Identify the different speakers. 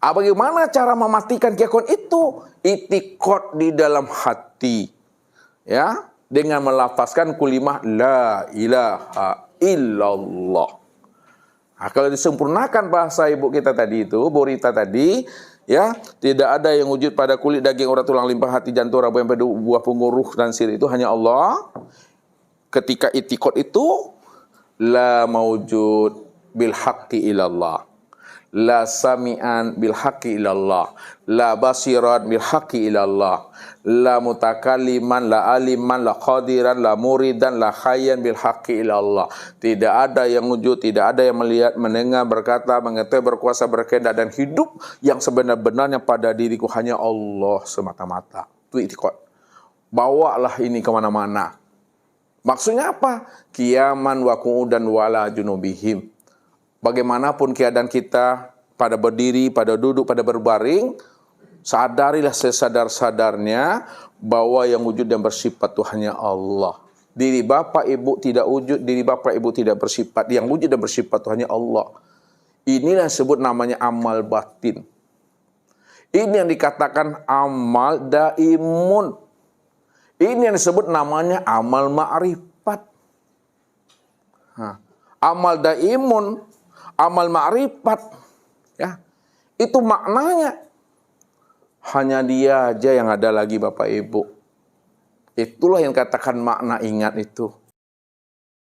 Speaker 1: Ah, bagaimana cara mematikan keyakinan itu? Itikot di dalam hati. Ya, dengan melafazkan kulimah la ilaha illallah. Nah, kalau disempurnakan bahasa ibu kita tadi itu, Borita tadi, ya tidak ada yang wujud pada kulit daging urat tulang limpah hati jantung rabu yang buah penguruh dan sir itu hanya Allah. Ketika itikot itu la maujud bil haqqi ilallah la sami'an bil haqqi ilallah la basiran bil haqqi ilallah la mutakalliman la aliman la qadiran la muridan la khayyan bil haqqi ilallah tidak ada yang wujud tidak ada yang melihat mendengar berkata mengetahui berkuasa berkehendak dan hidup yang sebenar-benarnya pada diriku. Hanya Allah semata-mata. Itu itikad bawalah ini ke mana-mana. Maksudnya apa? Kiaman wa dan wala junubihim. Bagaimanapun keadaan kita pada berdiri, pada duduk, pada berbaring, sadarilah sesadar-sadarnya bahwa yang wujud dan bersifat Tuhannya Allah. Diri bapak ibu tidak wujud, diri bapak ibu tidak bersifat. Yang wujud dan bersifat Tuhannya Allah. Inilah yang disebut namanya amal batin. Ini yang dikatakan amal daimun. Ini yang disebut namanya amal ma'rifat. Amal daimun amal ma'rifat ya itu maknanya. Hanya dia aja yang ada lagi Bapak Ibu. Itulah yang katakan makna ingat itu